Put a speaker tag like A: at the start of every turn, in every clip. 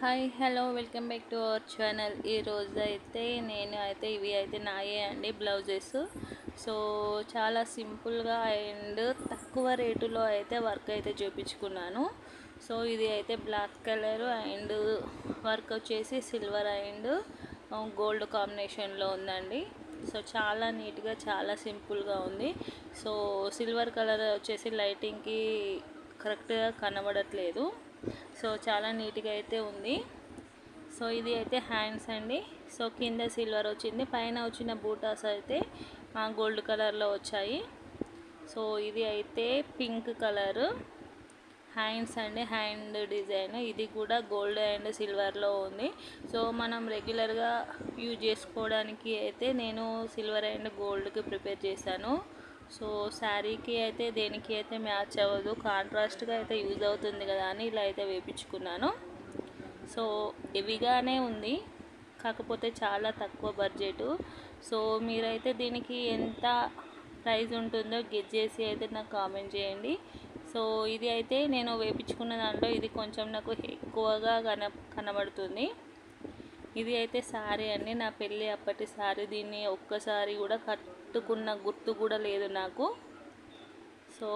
A: Hi hello welcome back to our channel. ఈరోజు అయితే నేను అయితే ఇవి అయితే నాయే అండి బ్లౌజెస్. సో చాలా సింపుల్గా అండ్ తక్కువ రేటులో అయితే వర్క్ అయితే చూపించుకున్నాను. సో ఇది అయితే బ్లాక్ కలర్ అండ్ వర్క్ వచ్చేసి సిల్వర్ అండ్ గోల్డ్ కాంబినేషన్లో ఉందండి. సో చాలా నీట్గా చాలా సింపుల్గా ఉంది. సో సిల్వర్ కలర్ వచ్చేసి లైటింగ్కి కరెక్ట్గా కనబడట్లేదు. సో చాలా నీట్గా అయితే ఉంది. సో ఇది అయితే హ్యాండ్స్ అండి. సో కింద సిల్వర్ వచ్చింది. పైన వచ్చిన బూటాస్ అయితే గోల్డ్ కలర్లో వచ్చాయి. సో ఇది అయితే పింక్ కలర్. హ్యాండ్స్ అండి. Hand design. ఇది కూడా గోల్డ్ అండ్ సిల్వర్లో ఉంది. సో మనం రెగ్యులర్గా యూజ్ చేసుకోవడానికి అయితే నేను సిల్వర్ అండ్ గోల్డ్కి ప్రిపేర్ చేశాను. సో శారీకి అయితే దేనికి అయితే మ్యాచ్ అవ్వదు. కాంట్రాస్ట్గా అయితే యూజ్ అవుతుంది కదా అని ఇలా అయితే వేపించుకున్నాను. సో హెవీగానే ఉంది. కాకపోతే చాలా తక్కువ బడ్జెట్. సో మీరైతే దీనికి ఎంత ప్రైస్ ఉంటుందో గెట్ చేసి అయితే నాకు కామెంట్ చేయండి. సో ఇది అయితే నేను వేపించుకున్న దాంట్లో ఇది కొంచెం నాకు ఎక్కువగా కన కనబడుతుంది. ఇది అయితే శారీ అండి. నా పెళ్ళి అప్పటి శారీ. దీన్ని ఒక్కసారి కూడా కట్ కట్టుకున్న గుర్తు కూడా లేదు నాకు. సో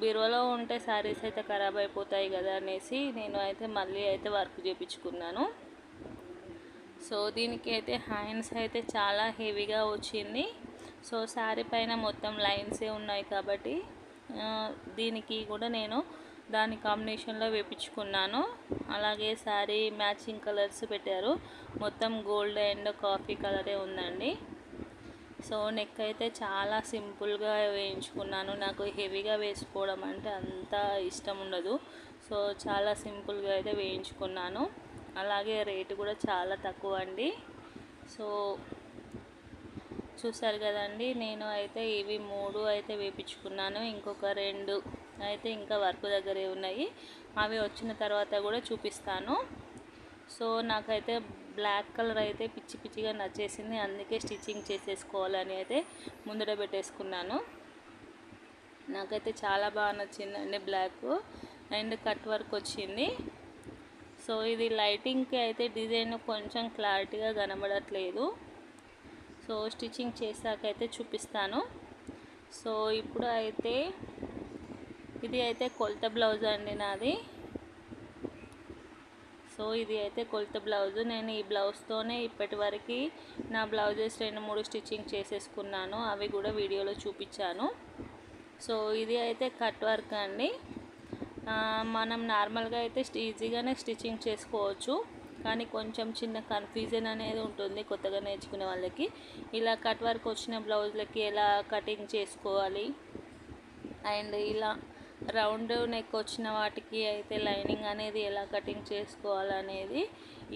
A: బీరువాలో ఉంటే శారీస్ అయితే ఖరాబ్ అయిపోతాయి కదా అనేసి నేను అయితే మళ్ళీ అయితే వర్క్ చేయించుకున్నాను సో దీనికి అయితే హ్యాండ్స్ అయితే చాలా హెవీగా వచ్చింది. సో శారీ పైన మొత్తం లైన్సే ఉన్నాయి కాబట్టి దీనికి కూడా నేను దాని కాంబినేషన్లో వేపించుకున్నాను. అలాగే శారీ మ్యాచింగ్ కలర్స్ పెట్టారు. మొత్తం గోల్డ్ అండ్ కాఫీ కలరే ఉందండి. సో నెక్ అయితే చాలా సింపుల్గా వేయించుకున్నాను. నాకు హెవీగా వేసుకోవడం అంటే అంత ఇష్టం ఉండదు. సో చాలా సింపుల్గా అయితే వేయించుకున్నాను. అలాగే రేటు కూడా చాలా తక్కువ అండి. సో చూసారు కదండి నేను అయితే ఇవి మూడు అయితే వేపించుకున్నాను ఇంకొక రెండు అయితే ఇంకా వర్క్ దగ్గరే ఉన్నాయి. అవి వచ్చిన తర్వాత కూడా చూపిస్తాను. సో నాకైతే బ్లాక్ కలర్ అయితే పిచ్చి పిచ్చిగా నచ్చేసింది. అందుకే స్టిచ్చింగ్ చేసేసుకోవాలని అయితే ముందర పెట్టేసుకున్నాను. నాకైతే చాలా బాగా నచ్చిందండి బ్లాక్. అండ్ కట్ వర్క్ వచ్చింది. సో ఇది లైటింగ్కి అయితే డిజైన్ కొంచెం క్లారిటీగా కనబడట్లేదు. సో స్టిచ్చింగ్ చేసాకైతే చూపిస్తాను. సో ఇప్పుడు అయితే ఇది అయితే కొలత బ్లౌజ్ అండి నాది. సో ఇది అయితే కొలత బ్లౌజ్. నేను ఈ బ్లౌజ్తోనే ఇప్పటి వరకు నా బ్లౌజెస్ రెండు మూడు స్టిచ్చింగ్ చేసేసుకున్నాను. అవి కూడా వీడియోలో చూపించాను. సో ఇది అయితే కట్ వర్క్ అండి. మనం నార్మల్గా అయితే ఈజీగానే స్టిచ్చింగ్ చేసుకోవచ్చు. కానీ కొంచెం చిన్న కన్ఫ్యూజన్ అనేది ఉంటుంది కొత్తగా నేర్చుకునే వాళ్ళకి. ఇలా కట్ వర్క్ వచ్చిన బ్లౌజ్లకి ఎలా కటింగ్ చేసుకోవాలి? అండ్ ఇలా రౌండ్ నెక్ వచ్చిన వాటికి అయితే లైనింగ్ అనేది ఎలా కటింగ్ చేసుకోవాలనేది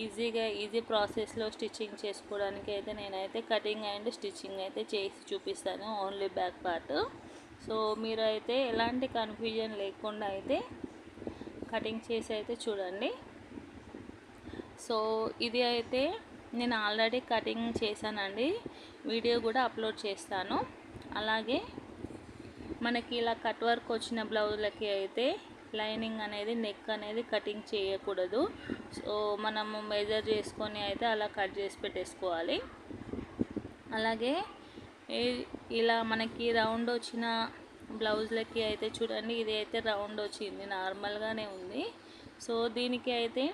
A: ఈజీగా ఈజీ ప్రాసెస్లో స్టిచ్చింగ్ చేసుకోవడానికి అయితే నేనైతే కటింగ్ అండ్ స్టిచ్చింగ్ అయితే చేసి చూపిస్తాను ఓన్లీ బ్యాక్ పార్ట్. సో మీరు అయితే ఎలాంటి కన్ఫ్యూజన్ లేకుండా అయితే కటింగ్ చేసి అయితే చూడండి. సో ఇది అయితే నేను ఆల్రెడీ కటింగ్ చేశానండి. వీడియో కూడా అప్లోడ్ చేస్తాను. అలాగే మనకి ఇలా కట్ వర్క్ వచ్చిన బ్లౌజులకి అయితే లైనింగ్ అనేది నెక్ అనేది కటింగ్ చేయకూడదు. సో మనము మెజర్ చేసుకొని అయితే అలా కట్ చేసి పెట్టేసుకోవాలి. అలాగే ఇలా మనకి రౌండ్ వచ్చిన బ్లౌజ్లకి అయితే చూడండి ఇది అయితే రౌండ్ వచ్చింది నార్మల్గానే ఉంది. సో దీనికి అయితే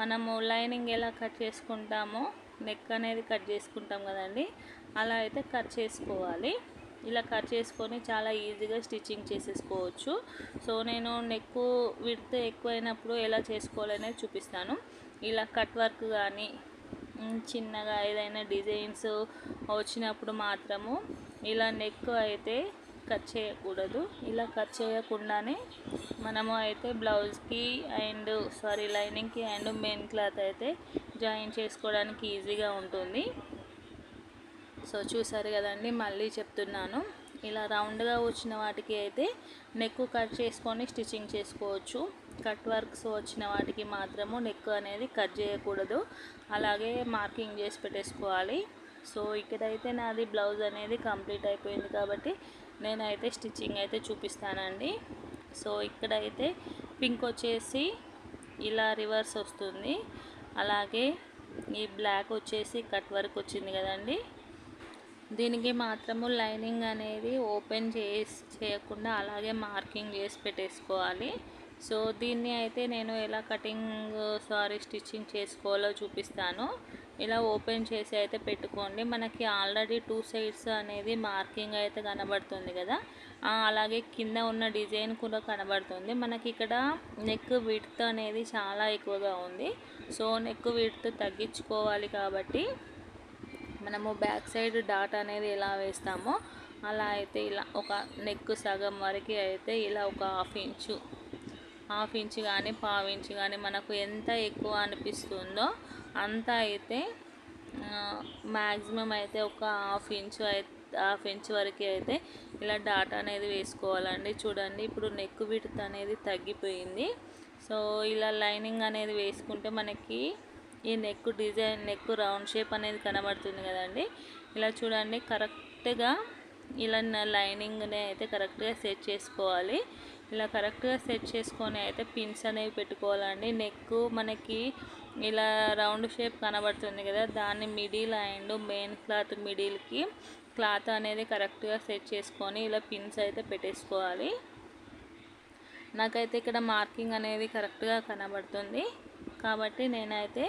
A: మనము లైనింగ్ ఎలా కట్ చేసుకుంటామో నెక్ అనేది కట్ చేసుకుంటాం కదండి అలా అయితే కట్ చేసుకోవాలి. ఇలా కట్ చేసుకొని చాలా ఈజీగా స్టిచ్చింగ్ చేసేసుకోవచ్చు. సో నేను నెక్ విడత ఎక్కువైనప్పుడు ఎలా చేసుకోవాలనేది చూపిస్తాను. ఇలా కట్ వర్క్ కానీ చిన్నగా ఏదైనా డిజైన్స్ వచ్చినప్పుడు మాత్రము ఇలా నెక్ అయితే కట్ చేయకూడదు. ఇలా కట్ చేయకుండానే మనము అయితే బ్లౌజ్కి అండ్ సారీ లైనింగ్కి అండ్ మెయిన్ క్లాత్ అయితే జాయిన్ చేసుకోవడానికి ఈజీగా ఉంటుంది. సో చూసారు కదండి మళ్ళీ చెప్తున్నాను. ఇలా రౌండ్గా వచ్చిన వాటికి అయితే నెక్ కట్ చేసుకొని స్టిచ్చింగ్ చేసుకోవచ్చు. కట్ వర్క్స్ వచ్చిన వాటికి మాత్రము నెక్ అనేది కట్ చేయకూడదు. అలాగే మార్కింగ్ చేసి పెట్టేసుకోవాలి. సో ఇక్కడైతే నాది బ్లౌజ్ అనేది కంప్లీట్ అయిపోయింది కాబట్టి నేనైతే స్టిచ్చింగ్ అయితే చూపిస్తానండి. సో ఇక్కడైతే పింక్ వచ్చేసి ఇలా రివర్స్ వస్తుంది. అలాగే ఈ బ్లాక్ వచ్చేసి కట్ వర్క్ వచ్చింది కదండి. దీనికి మాత్రము లైనింగ్ అనేది ఓపెన్ చేసి చేయకుండా అలాగే మార్కింగ్ చేసి పెట్టేసుకోవాలి. సో దీన్ని అయితే నేను ఎలా కటింగ్ సారీ స్టిచ్చింగ్ చేసుకోవాలో చూపిస్తాను. ఇలా ఓపెన్ చేసి అయితే పెట్టుకోండి. మనకి ఆల్రెడీ టూ సైడ్స్ అనేది మార్కింగ్ అయితే కనబడుతుంది కదా. అలాగే కింద ఉన్న డిజైన్ కూడా కనబడుతుంది. మనకి ఇక్కడ నెక్ విడ్త్ అనేది చాలా ఎక్కువగా ఉంది. సో నెక్ విడ్త్ తగ్గించుకోవాలి కాబట్టి మనము బ్యాక్ సైడ్ డాట్ అనేది ఎలా వేస్తామో అలా అయితే ఇలా ఒక నెక్ సగం వరకు అయితే ఇలా ఒక హాఫ్ ఇంచు హాఫ్ ఇంచ్ కానీ పావు ఇంచ్ కానీ మనకు ఎంత ఎక్కువ అనిపిస్తుందో అంత అయితే మ్యాక్సిమం అయితే ఒక హాఫ్ ఇంచు అయితే హాఫ్ ఇంచ్ వరకు అయితే ఇలా డాట్ అనేది వేసుకోవాలండి. చూడండి ఇప్పుడు నెక్ విడత్ అనేది తగ్గిపోయింది. సో ఇలా లైనింగ్ అనేది వేసుకుంటే మనకి ఈ neck design neck round shape అనేది కనబడుతుంది కదండి. ఇలా చూడండి కరెక్ట్గా ఇలా లైనింగ్ని అయితే కరెక్ట్గా సెట్ చేసుకోవాలి. ఇలా కరెక్ట్గా సెట్ చేసుకొని అయితే పిన్స్ అనేవి పెట్టుకోవాలండి. నెక్ మనకి ఇలా రౌండ్ షేప్ కనబడుతుంది కదా దాన్ని మిడిల్ అండ్ మెయిన్ క్లాత్ మిడిల్కి క్లాత్ అనేది కరెక్ట్గా సెట్ చేసుకొని ఇలా పిన్స్ అయితే పెట్టేసుకోవాలి. నాకైతే ఇక్కడ మార్కింగ్ అనేది కరెక్ట్గా కనబడుతుంది. కాబట్టి నేనైతే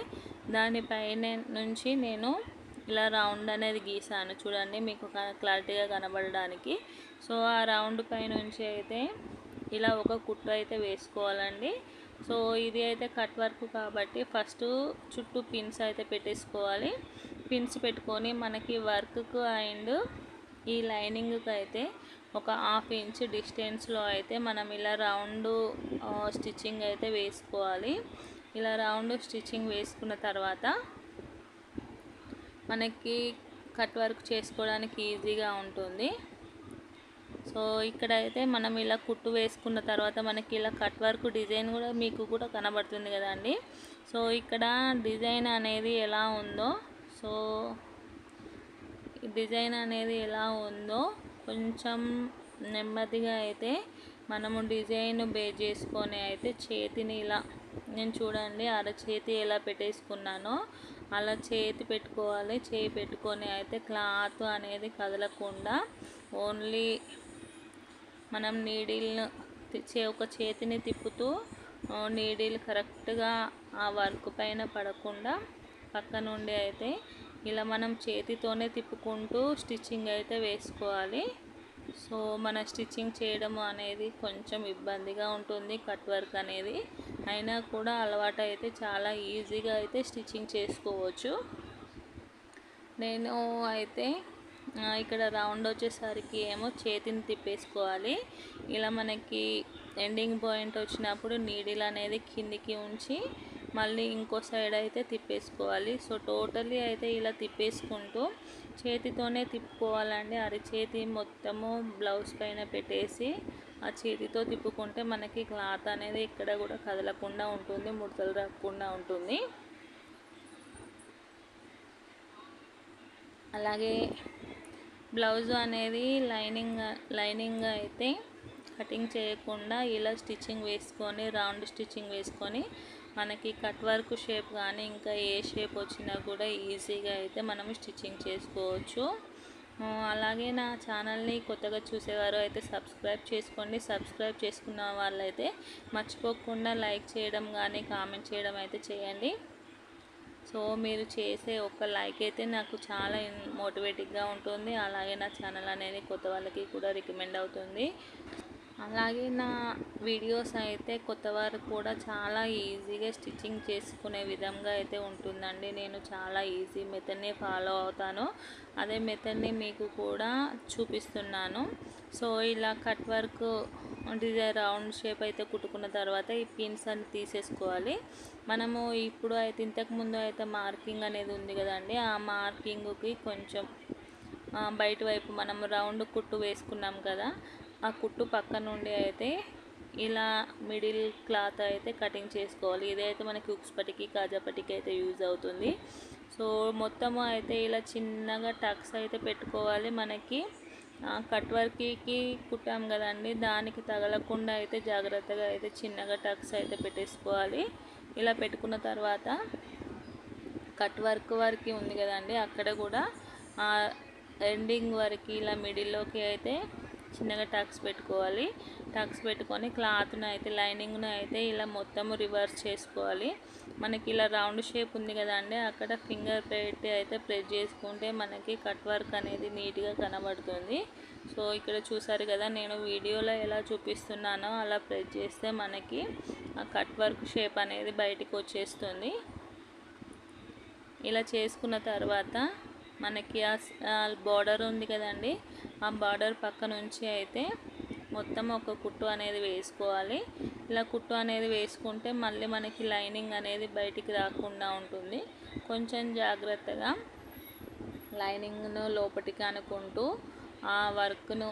A: దానిపైన నుంచి నేను ఇలా రౌండ్ అనేది గీసాను. చూడండి మీకు క్లారిటీగా కనబడడానికి. సో ఆ రౌండ్ పై నుంచి అయితే ఇలా ఒక కుట్టు అయితే వేసుకోవాలండి. సో ఇది అయితే కట్ వర్క్ కాబట్టి ఫస్ట్ చుట్టూ పిన్స్ అయితే పెట్టేసుకోవాలి. పిన్స్ పెట్టుకొని మనకి వర్క్కు అండ్ ఈ లైనింగ్కి అయితే ఒక హాఫ్ ఇంచ్ డిస్టెన్స్లో అయితే మనం ఇలా రౌండ్ స్టిచ్చింగ్ అయితే వేసుకోవాలి. ఇలా రౌండ్ స్టిచ్చింగ్ వేసుకున్న తర్వాత మనకి కట్ వర్క్ చేసుకోవడానికి ఈజీగా ఉంటుంది. సో ఇక్కడైతే మనం ఇలా కుట్టు వేసుకున్న తర్వాత మనకి ఇలా కట్ వర్క్ డిజైన్ కూడా మీకు కూడా కనబడుతుంది కదండి సో ఇక్కడ డిజైన్ అనేది ఎలా ఉందో సో డిజైన్ అనేది ఎలా ఉందో కొంచెం నెమ్మదిగా అయితే మనము డిజైన్ బేస్ చేసుకొని అయితే చేతిని ఇలా నేను చూడండి అర చేతి ఎలా పెట్టేసుకున్నానో అలా చేతి పెట్టుకోవాలి చేయి పెట్టుకొని అయితే క్లాత్ అనేది కదలకుండా ఓన్లీ మనం నీడిల్ను చే ఒక చేతిని తిప్పుతూ నీడిల్ కరెక్ట్గా ఆ వర్క్ పైన పడకుండా పక్క నుండి అయితే ఇలా మనం చేతితోనే తిప్పుకుంటూ స్టిచ్చింగ్ అయితే వేసుకోవాలి. సో మన స్టిచ్చింగ్ చేయడం అనేది కొంచెం ఇబ్బందిగా ఉంటుంది కట్ వర్క్ అనేది. అయినా కూడా అలవాటు అయితే చాలా ఈజీగా అయితే స్టిచ్చింగ్ చేసుకోవచ్చు. నేను అయితే ఇక్కడ రౌండ్ వచ్చేసరికి ఏమో చేతిని తిప్పేసుకోవాలి. ఇలా మనకి ఎండింగ్ పాయింట్ వచ్చినప్పుడు నీడిల్ అనేది కిందికి ఉంచి మళ్ళీ ఇంకో సైడ్ అయితే తిప్పేసుకోవాలి. సో టోటలీ అయితే ఇలా తిప్పేసుకుంటూ చేతితోనే తిప్పుకోవాలండి. అరిచేతి మొత్తము బ్లౌజ్ పైన పెట్టేసి ఆ చేతితో తిప్పుకుంటే మనకి క్లాత్ అనేది ఇక్కడ కూడా కదలకుండా ఉంటుంది ముడతలు రాకుండా ఉంటుంది. అలాగే బ్లౌజ్ అనేది లైనింగ్ లైనింగ్ అయితే కటింగ్ చేయకుండా ఇలా స్టిచ్చింగ్ వేసుకొని రౌండ్ స్టిచ్చింగ్ వేసుకొని మనకి కట్ వర్క్ షేప్ కానీ ఇంకా ఏ షేప్ వచ్చినా కూడా ఈజీగా అయితే మనం స్టిచ్చింగ్ చేసుకోవచ్చు. అలాగే నా ఛానల్ని కొత్తగా చూసేవారు అయితే సబ్స్క్రైబ్ చేసుకోండి. సబ్స్క్రైబ్ చేసుకున్న వాళ్ళైతే మర్చిపోకుండా లైక్ చేయడం కానీ కామెంట్ చేయడం అయితే చేయండి. సో మీరు చేసే ఒక లైక్ అయితే నాకు చాలా మోటివేటింగ్గా ఉంటుంది. అలాగే నా ఛానల్ అనేది కొత్త వాళ్ళకి కూడా రికమెండ్ అవుతుంది. అలాగే నా వీడియోస్ అయితే కొత్త వారు కూడా చాలా ఈజీగా స్టిచ్చింగ్ చేసుకునే విధంగా అయితే ఉంటుందండి. నేను చాలా ఈజీ మెథడ్ని ఫాలో అవుతాను. అదే మెథడ్ని మీకు కూడా చూపిస్తున్నాను. సో ఇలా cut work design round shape అయితే కుట్టుకున్న తర్వాత ఈ పిన్స్ అని తీసేసుకోవాలి. మనము ఇప్పుడు అయితే ఇంతకుముందు అయితే మార్కింగ్ అనేది ఉంది కదండి ఆ మార్కింగ్కి కొంచెం బయట వైపు మనం రౌండ్ కుట్టు వేసుకున్నాం కదా ఆ కుట్టు పక్క నుండి అయితే ఇలా మిడిల్ క్లాత్ అయితే కటింగ్ చేసుకోవాలి. ఇదైతే మనకి ఉక్స్ కాజాపటికి కాజా పట్టికి అయితే యూజ్ అవుతుంది. సో మొత్తము అయితే ఇలా చిన్నగా టక్స్ అయితే పెట్టుకోవాలి మనకి. కట్ వర్క్కి కుట్టాం కదండి దానికి తగలకుండా అయితే జాగ్రత్తగా అయితే చిన్నగా టక్స్ అయితే పెట్టేసుకోవాలి. ఇలా పెట్టుకున్న తర్వాత కట్ వర్క్ వరకు ఉంది కదండి అక్కడ కూడా ఎండింగ్ వరకు ఇలా మిడిల్లోకి అయితే చిన్నగా టక్స్ పెట్టుకోవాలి. టక్స్ పెట్టుకొని క్లాత్ను అయితే లైనింగ్ను అయితే ఇలా మొత్తము రివర్స్ చేసుకోవాలి. మనకి ఇలా రౌండ్ షేప్ ఉంది కదండి అక్కడ ఫింగర్ పెట్టి అయితే ప్రెస్ చేసుకుంటే మనకి కట్ వర్క్ అనేది నీట్గా కనబడుతుంది. సో ఇక్కడ చూసారు కదా నేను వీడియోలో ఎలా చూపిస్తున్నానో అలా ప్రెస్ చేస్తే మనకి ఆ కట్ వర్క్ షేప్ అనేది బయటికి వచ్చేస్తుంది. ఇలా చేసుకున్న తర్వాత మనకి ఆ బార్డర్ ఉంది కదండి ఆ బార్డర్ పక్క నుంచి అయితే మొత్తం ఒక కుట్టు అనేది వేసుకోవాలి. ఇలా కుట్టు అనేది వేసుకుంటే మళ్ళీ మనకి లైనింగ్ అనేది బయటికి రాకుండా ఉంటుంది. కొంచెం జాగ్రత్తగా లైనింగ్ను లోపటికి అనుకుంటూ ఆ వర్క్ను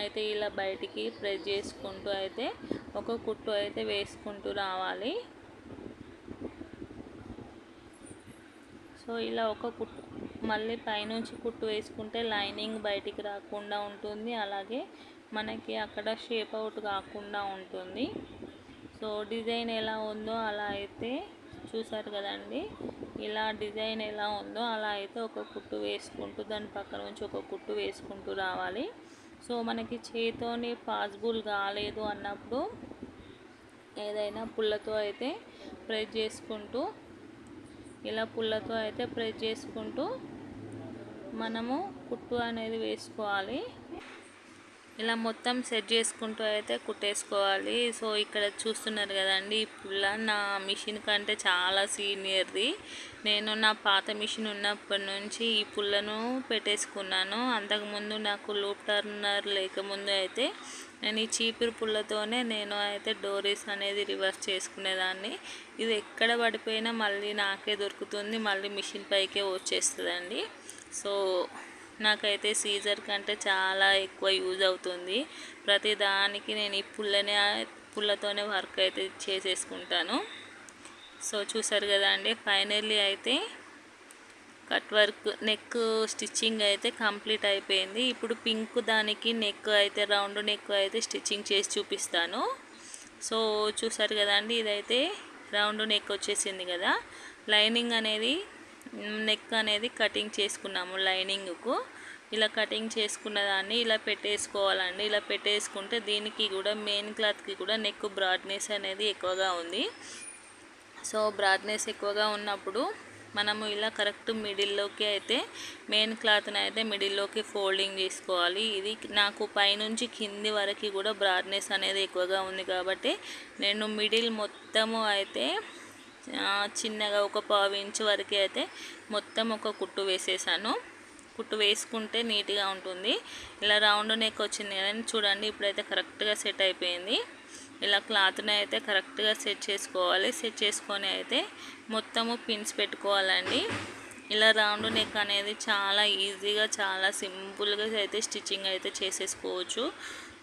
A: అయితే ఇలా బయటికి ప్రెస్ చేసుకుంటూ అయితే ఒక కుట్టు అయితే వేసుకుంటూ రావాలి. సో ఇలా ఒక కుట్టు మళ్ళీ పైనుంచి కుట్టు వేసుకుంటే లైనింగ్ బయటికి రాకుండా ఉంటుంది. అలాగే మనకి అక్కడ షేప్ అవుట్ కాకుండా ఉంటుంది. సో డిజైన్ ఎలా ఉందో అలా అయితే చూసారు కదండి. ఇలా డిజైన్ ఎలా ఉందో అలా అయితే ఒక కుట్టు వేసుకుంటూ దాని పక్కన నుంచి ఒక కుట్టు వేసుకుంటూ రావాలి. సో మనకి చేతితోని పాసిబుల్ కాలేదు అన్నప్పుడు ఏదైనా పుల్లతో అయితే ప్రెస్ చేసుకుంటూ ఇలా పుల్లతో అయితే ప్రెస్ చేసుకుంటూ మనము కుట్టు అనేది వేసుకోవాలి. ఇలా మొత్తం సెట్ చేసుకుంటూ అయితే కుట్టేసుకోవాలి. సో ఇక్కడ చూస్తున్నారు కదండి ఈ పుల్ల నా మిషన్ కంటే చాలా సీనియర్ది. నేను నా పాత మిషన్ ఉన్నప్పటి నుంచి ఈ పుల్లను పెట్టేసుకున్నాను. అంతకుముందు నాకు లూప్ టర్నర్ లేకముందు అయితే నేను ఈ చీపురు పుల్లతోనే నేను అయితే డోరీస్ అనేది రివర్స్ చేసుకునేదాన్ని. ఇది ఎక్కడ పడిపోయినా మళ్ళీ నాకే దొరుకుతుంది మళ్ళీ మిషన్ పైకే వచ్చేస్తుందండి. సో నాకైతే సీజర్ కంటే చాలా ఎక్కువ యూజ్ అవుతుంది. ప్రతి దానికి నేను ఈ పుల్లనే పుల్లతోనే వర్క్ అయితే చేసేసుకుంటాను. సో చూసారు కదా అండి ఫైనల్లీ అయితే కట్ వర్క్ నెక్ స్టిచ్చింగ్ అయితే కంప్లీట్ అయిపోయింది. ఇప్పుడు పింక్ దానికి నెక్ అయితే రౌండ్ నెక్ అయితే స్టిచ్చింగ్ చేసి చూపిస్తాను. సో చూసారు కదండి ఇదైతే రౌండ్ నెక్ వచ్చేసింది కదా. లైనింగ్ అనేది నెక్ అనేది కటింగ్ చేసుకున్నాము లైనింగ్కు. ఇలా కటింగ్ చేసుకున్న దాన్ని ఇలా పెట్టేసుకోవాలండి. ఇలా పెట్టేసుకుంటే దీనికి కూడా మెయిన్ క్లాత్కి కూడా నెక్ బ్రాడ్నెస్ అనేది ఎక్కువగా ఉంది. సో బ్రాడ్నెస్ ఎక్కువగా ఉన్నప్పుడు మనము ఇలా కరెక్ట్ మిడిల్లోకి అయితే మెయిన్ క్లాత్ని అయితే మిడిల్లోకి ఫోల్డింగ్ చేసుకోవాలి. ఇది నాకు పైనుంచి కింది వరకు కూడా బ్రాడ్నెస్ అనేది ఎక్కువగా ఉంది కాబట్టి నేను మిడిల్ మొత్తము అయితే చిన్నగా ఒక పావు ఇంచు వరకు అయితే మొత్తం ఒక కుట్టు వేసేసాను. కుట్టు వేసుకుంటే నీట్గా ఉంటుంది. ఇలా రౌండ్ నెక్ వచ్చింది కదండి చూడండి ఇప్పుడైతే కరెక్ట్గా సెట్ అయిపోయింది. ఇలా క్లాత్ని అయితే కరెక్ట్గా సెట్ చేసుకోవాలి. సెట్ చేసుకొని అయితే మొత్తము పిన్స్ పెట్టుకోవాలండి. ఇలా రౌండ్ నెక్ అనేది చాలా ఈజీగా చాలా సింపుల్గా అయితే స్టిచ్చింగ్ అయితే చేసేసుకోవచ్చు.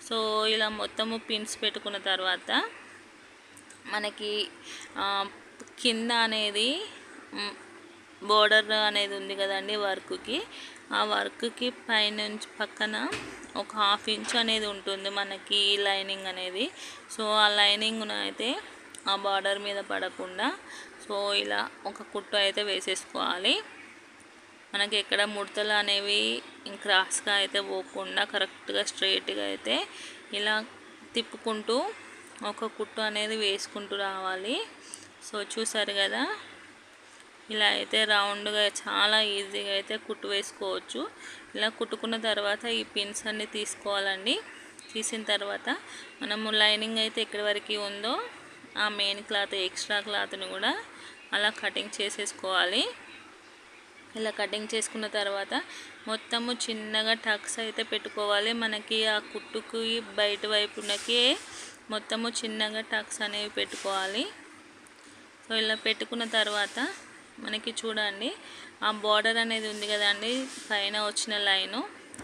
A: సో ఇలా మొత్తము పిన్స్ పెట్టుకున్న తర్వాత మనకి కింద అనేది బోర్డర్ అనేది ఉంది కదండి వర్క్కి. ఆ వర్క్కి పైనుంచి పక్కన ఒక హాఫ్ ఇంచ్ అనేది ఉంటుంది మనకి లైనింగ్ అనేది. సో ఆ లైనింగ్ను అయితే ఆ బార్డర్ మీద పడకుండా సో ఇలా ఒక కుట్టు అయితే వేసేసుకోవాలి. మనకి ఎక్కడ ముడతలు అనేవి క్రాస్గా అయితే పోకుండా కరెక్ట్గా స్ట్రైట్గా అయితే ఇలా తిప్పుకుంటూ ఒక కుట్టు అనేది వేసుకుంటూ రావాలి. సో చూసారు కదా? ఇలా అయితే రౌండ్గా చాలా ఈజీగా అయితే కుట్టు వేసుకోవచ్చు. ఇలా కుట్టుకున్న తర్వాత ఈ పిన్స్ అన్నీ తీసుకోవాలండి. తీసిన తర్వాత మనము లైనింగ్ అయితే ఎక్కడి వరకు ఉందో ఆ మెయిన్ క్లాత్ ఎక్స్ట్రా క్లాత్ని కూడా అలా కటింగ్ చేసేసుకోవాలి. ఇలా కటింగ్ చేసుకున్న తర్వాత మొత్తము చిన్నగా టక్స్ అయితే పెట్టుకోవాలి. మనకి ఆ కుట్టుకి బయట వైపునకి మొత్తము చిన్నగా టక్స్ అనేవి పెట్టుకోవాలి. సో ఇలా పెట్టుకున్న తర్వాత మనకి చూడండి ఆ బార్డర్ అనేది ఉంది కదండి పైన వచ్చిన లైను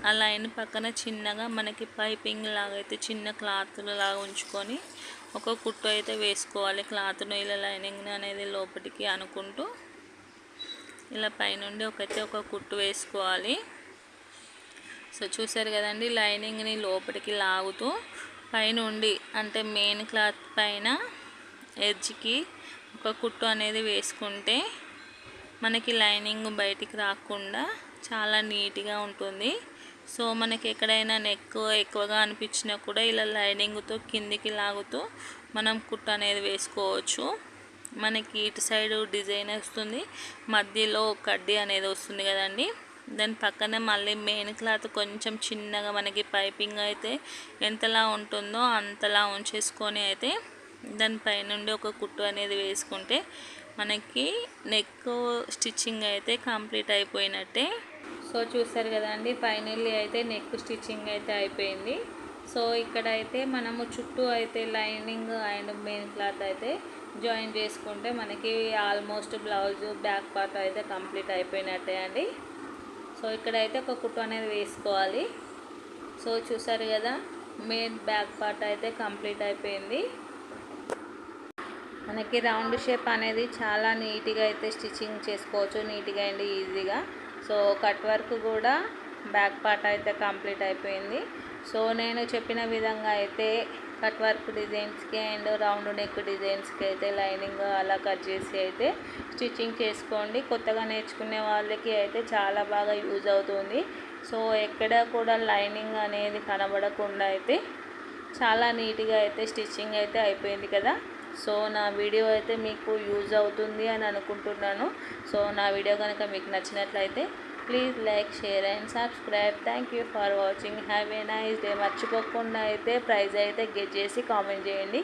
A: ఆ లైన్ పక్కన చిన్నగా మనకి పైపింగ్ లాగా అయితే చిన్న క్లాత్లు లాగా ఉంచుకొని ఒక కుట్టు అయితే వేసుకోవాలి. క్లాత్ను ఇలా లైనింగ్ అనేది లోపలికి అనుకుంటూ ఇలా పైనుండి ఒకైతే ఒక కుట్టు వేసుకోవాలి. సో చూసారు కదండి లైనింగ్ని లోపలికి లాగుతూ పైనుండి అంటే మెయిన్ క్లాత్ పైన ఎడ్జ్కి ఒక కుట్టు అనేది వేసుకుంటే మనకి లైనింగ్ బయటికి రాకుండా చాలా నీట్గా ఉంటుంది. సో మనకి ఎక్కడైనా నెక్ ఎక్కువగా అనిపించినా కూడా ఇలా లైనింగ్తో కిందికి లాగుతూ మనం కుట్ట అనేది వేసుకోవచ్చు. మనకి ఇటు సైడ్ డిజైన్ వస్తుంది. మధ్యలో కడ్డీ అనేది వస్తుంది కదండి. దాని పక్కనే మళ్ళీ మెయిన్ క్లాత్ కొంచెం చిన్నగా మనకి పైపింగ్ అయితే ఎంతలా ఉంటుందో అంతలా ఉంచేసుకొని అయితే దానిపై నుండి ఒక కుట్టు అనేది వేసుకుంటే మనకి నెక్ స్టిచ్చింగ్ అయితే కంప్లీట్ అయిపోయినట్టే. సో చూసారు కదండి ఫైనల్లీ అయితే నెక్ స్టిచ్చింగ్ అయితే అయిపోయింది. సో ఇక్కడ అయితే మనము చుట్టూ అయితే లైనింగ్ అండ్ మెయిన్ క్లాత్ అయితే జాయిన్ చేసుకుంటే మనకి ఆల్మోస్ట్ బ్లౌజ్ బ్యాక్ పార్ట్ అయితే కంప్లీట్ అయిపోయినట్టే అండి. సో ఇక్కడైతే ఒక కుట్టు అనేది వేసుకోవాలి. సో చూసారు కదా మెయిన్ బ్యాక్ పార్ట్ అయితే కంప్లీట్ అయిపోయింది. మనకి రౌండ్ షేప్ అనేది చాలా నీట్గా అయితే స్టిచ్చింగ్ చేసుకోవచ్చు. నీట్గా అండ్ ఈజీగా. సో కట్ వర్క్ కూడా బ్యాక్ పార్ట్ అయితే కంప్లీట్ అయిపోయింది. సో నేను చెప్పిన విధంగా అయితే కట్ వర్క్ డిజైన్స్కి అండ్ రౌండ్ నెక్ డిజైన్స్కి అయితే లైనింగ్ అలా కట్ చేసి అయితే స్టిచ్చింగ్ చేసుకోండి. కొత్తగా నేర్చుకునే వాళ్ళకి అయితే చాలా బాగా యూజ్ అవుతుంది. సో ఎక్కడ కూడా లైనింగ్ అనేది కనబడకుండా అయితే చాలా నీట్గా అయితే స్టిచ్చింగ్ అయితే అయిపోయింది కదా. సో నా వీడియో అయితే మీకు యూజ్ అవుతుంది అని అనుకుంటున్నాను. సో నా వీడియో కనుక మీకు నచ్చినట్లయితే please like share and subscribe. Thank you for watching. Have a nice day. మర్చిపోకుండా అయితే ప్రైజ్ అయితే గెట్ చేసి కామెంట్ చేయండి.